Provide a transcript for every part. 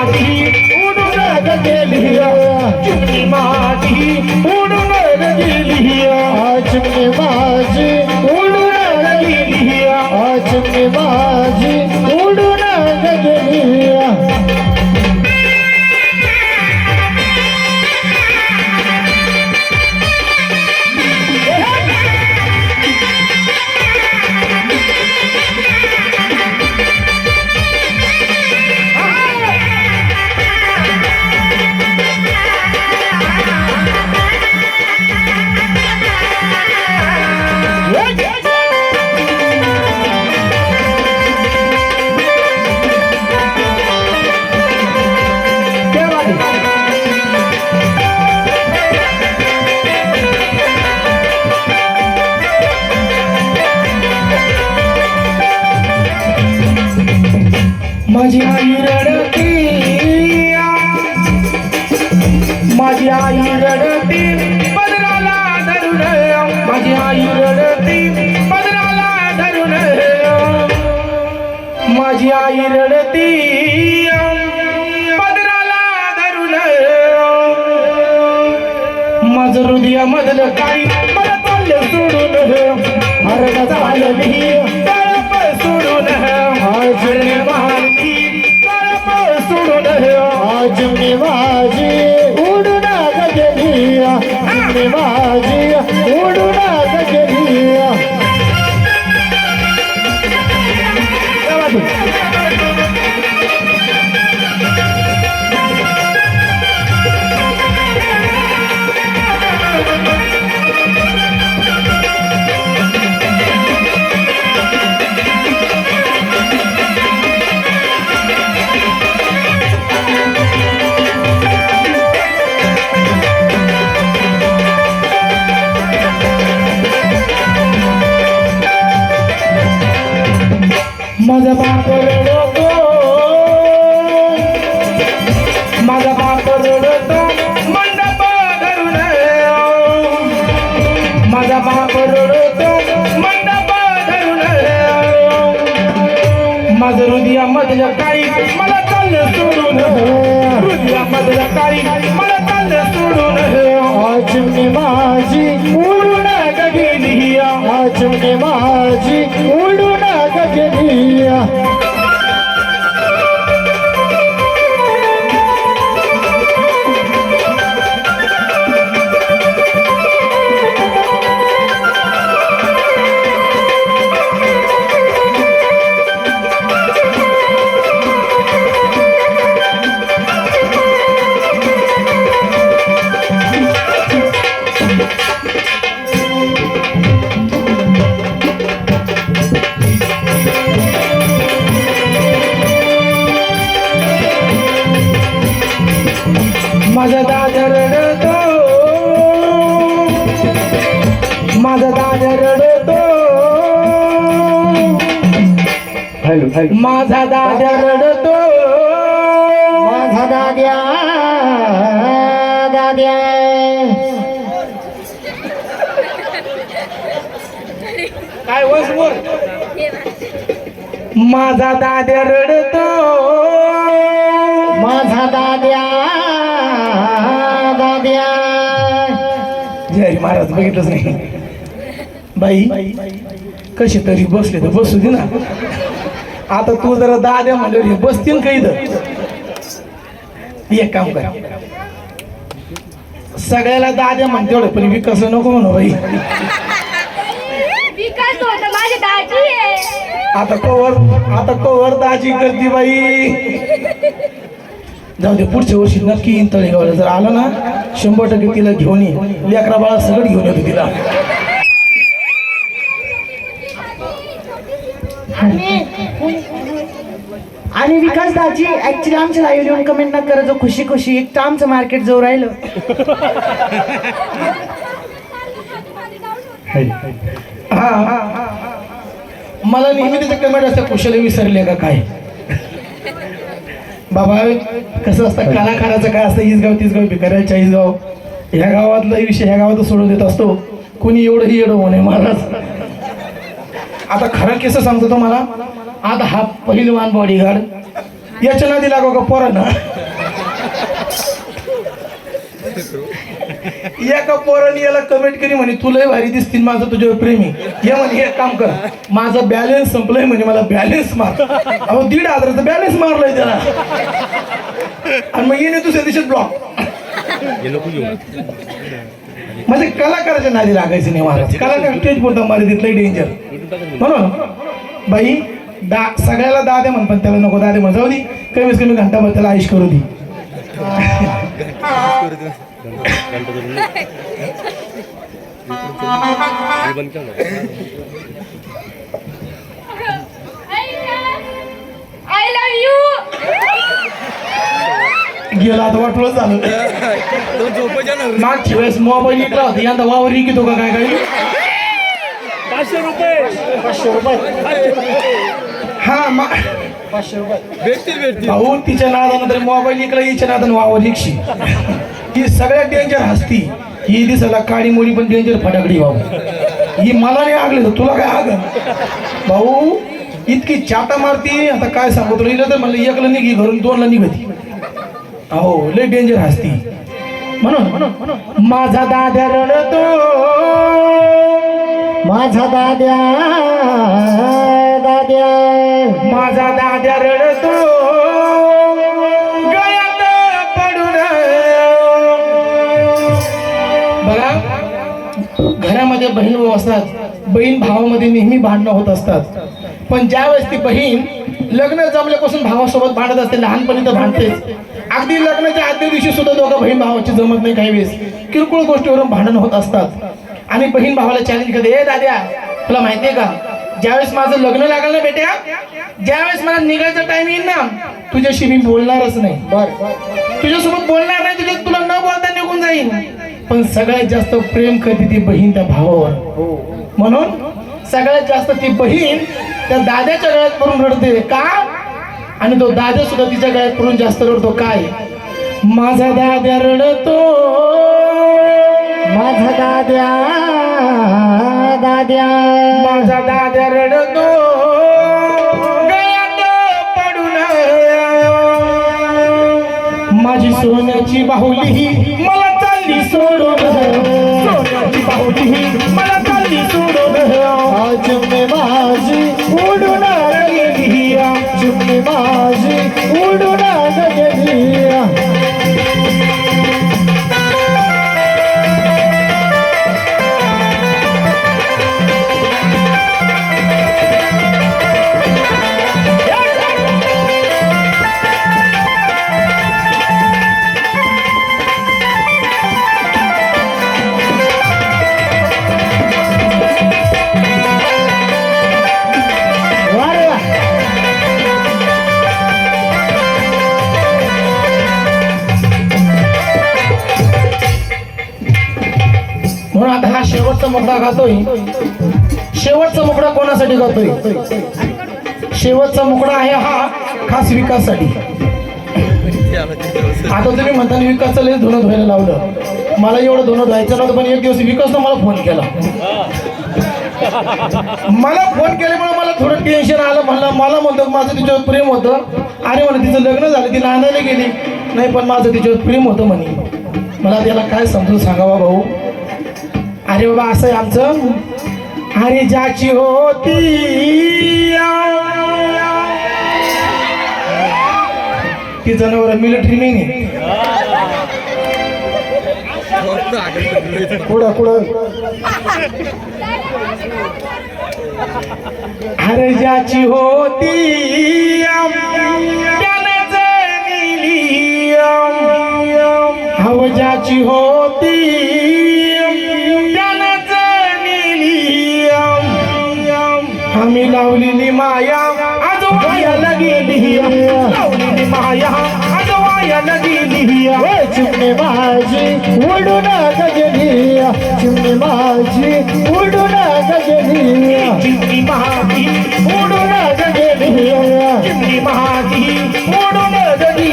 माझी उडून गेली चिमणी माझी माझी आई रडती. माझी आई रडती. पदराला धरून माझी आई रडती. पदराला धरून माझी आई रडती. पदराला धरून माझं हृदय मधलं काही मला चाललं सोडून हरग झालं मी माझा मंडप धरून माझा बाप रडतो मंडप धरून माझं हृदयामधलं काही मला चाललं सोडून हृदयामधलं काही मला चाललं सोडून चिमणी माझी माझा दादा रडतो. माझा दादा रडतो. माझा दादा रडतो. माझा दाद्या दाद्या. काय वस बोल माझा दादा रडतो. माझा दाद्या दाद्या हरी महाराज बघितलंच नाही. बाई कशी तरी बसले तर बसू दे ना. आता तू जरा दाद्या म्हणलं बसतील काही तर एक काम कर. सगळ्याला दाद्या म्हणते तेवढं पण विकास नको म्हणू बाई. आता कवर आता कवर दाजी करते बाई. जाऊ दे पुढच्या वर्षी नक्की येईन तळेगावला जर आलं ना शंभर टक्के तिला घेऊन ये. लेकरा बाळा सगळं घेऊन येतो तिला. आणि विकास दाजी ऍक्च्युली आमच्या लाईव्ह येऊन कमेंट न करत खुशी खुशी एक तर आमचं मार्केट जो राहिलं. हा मला नेहमी त्याच्या कमेंट असतात कुशल विसरले का काय? बाबा कसं असतं कलाकाराचं काय असतं हीच गाव तीच गाव भिकाऱ्या चाळीस गाव. ह्या गावातला विषय ह्या गावातच सोडून देत असतो. कुणी एवढंही येडो म्हणे महाराज. आता खरं केस सांगतो तुम्हाला आता हा पहिलवान बॉडीगार्ड याच्या नादी लागो का पोरा ना एका पोराने याला कमेंट केली म्हणे तुलाही भारी दिसतील माझं तुझ्यावर प्रेमी ये म्हणे हे काम कर. माझं बॅलन्स संपलंय म्हणे मला बॅलन्स मार. अहो दीड हजाराचं बॅलन्स मारलंय त्याला. आणि मग येणे दुसऱ्या दिवशी ब्लॉक म्हणजे कलाकाराच्या नादी लागायचं नाही महाराज. कलाकार स्टेज पुरता मारे तिथलंही डेंजर म्हणून बाई दा सगळ्याला दादे म्हण पण त्याला नको दादे म्हण. जाऊ दे कमीत कमी घंटाभर त्याला आयुष करू दे. गेला आता वाटलं झालं. मागच्या वेळेस मोबाईल इकला होता यंदा वावर का काय काय? पाचशे रुपये. हा मा भाऊ तिच्या नादानं तरी मोबाईल इकला हिच्या नादानं वावर इकशी ही सगळ्यात डेंजर हसती. ही दिसायला काळी मोडी पण डेंजर फटाकडी भाऊ. ही मला नाही आगली तर तुला काय आग? भाऊ इतकी चाटा मारती आता काय सांगू तुला? हिला तर म्हणलं एकला निघी घरून दोनला निघती. अहो लय डेंजर म्हणून म्हणून. माझा दाद्या रडतो. माझा दाद्या दाद्या. माझा दाद्या रडतो. भाऊ असतात बहीण भावामध्ये नेहमी भांडणं होत असतात. पण ज्यावेळेस ती बहीण लग्न जमल्यापासून भावासोबत भांडत असते लहानपणी तर भांडतेच. अगदी लग्नाच्या आदल्या दिवशी सुद्धा दोघं बहीण भावाची जमत नाही काही वेळेस. किरकोळ गोष्टीवरून भांडण होत असतात. आणि बहीण भावाला चॅलेंज करते ए दाद्या तुला माहितीये का? ज्यावेळेस माझं लग्न लागलं ना बेट्या ज्यावेळेस मला निघायचा टाइम येईल ना तुझ्याशी मी बोलणारच नाही. बर तुझ्यासोबत बोलणार नाही तुझ्या तुला न बोलता निघून जाईल पण सगळ्यात जास्त प्रेम करते ती बहीण त्या भावावर. म्हणून सगळ्यात जास्त ती बहीण त्या दाद्याच्या गळ्यात पडून रडते. का? आणि तो दादा सुद्धा तिच्या गळ्यात पडून जास्त रडतो. काय? माझा दाद्या रडतो. माझा दाद्या दाद्या माझा दाद्या रडतो. पडून माझी सोन्याची बाहुली ही मला चालली सोडून शेवटचा मुद्दा गातोय. शेवटचा मुकडा कोणासाठी गातोय? शेवटचा मुकडा आहे हा खास विकाससाठी. आता तुम्ही म्हणताना विकासचं लय धुणं धुवायला लावलं. मला एवढं धुणं धुवायचं नव्हतं पण एक दिवस विकासनं मला फोन केला. मला फोन केल्यामुळे मला थोडं टेन्शन आलं म्हणलं मला म्हणतो माझं तिच्यावर प्रेम होतं. अरे म्हणे तिचं लग्न झालं ती नांदायला गेली. नाही पण माझं तिच्यावर प्रेम होतं म्हणे. मला त्याला काय समजून सांगावा भाऊ? अरे बाबा असं आहे आमचं? अरे ज्याची होती ती जनावर मिलिटरी नाही पुढं पुढं. अरे ज्याची होती हव ज्याची होती लावलेली माया आज वायाला गेली लावलेली माया आज वायाला गेली चिमणी माझी उडून गेली चिमणी माझी उडून गेली चिमणी महाती उडून गेली चिमणी महाती ओढून जगी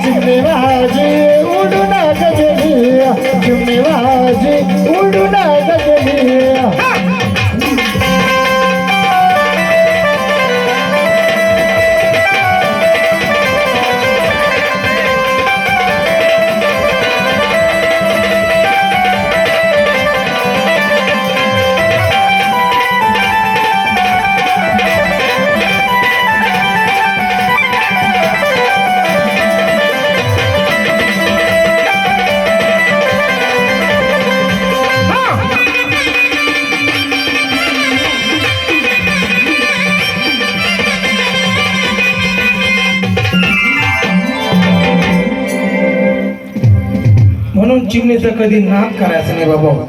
चिमणी माझी उडून गजनी चिमणी माझी म्हणून कधी नाक करायचं नाही बाबा.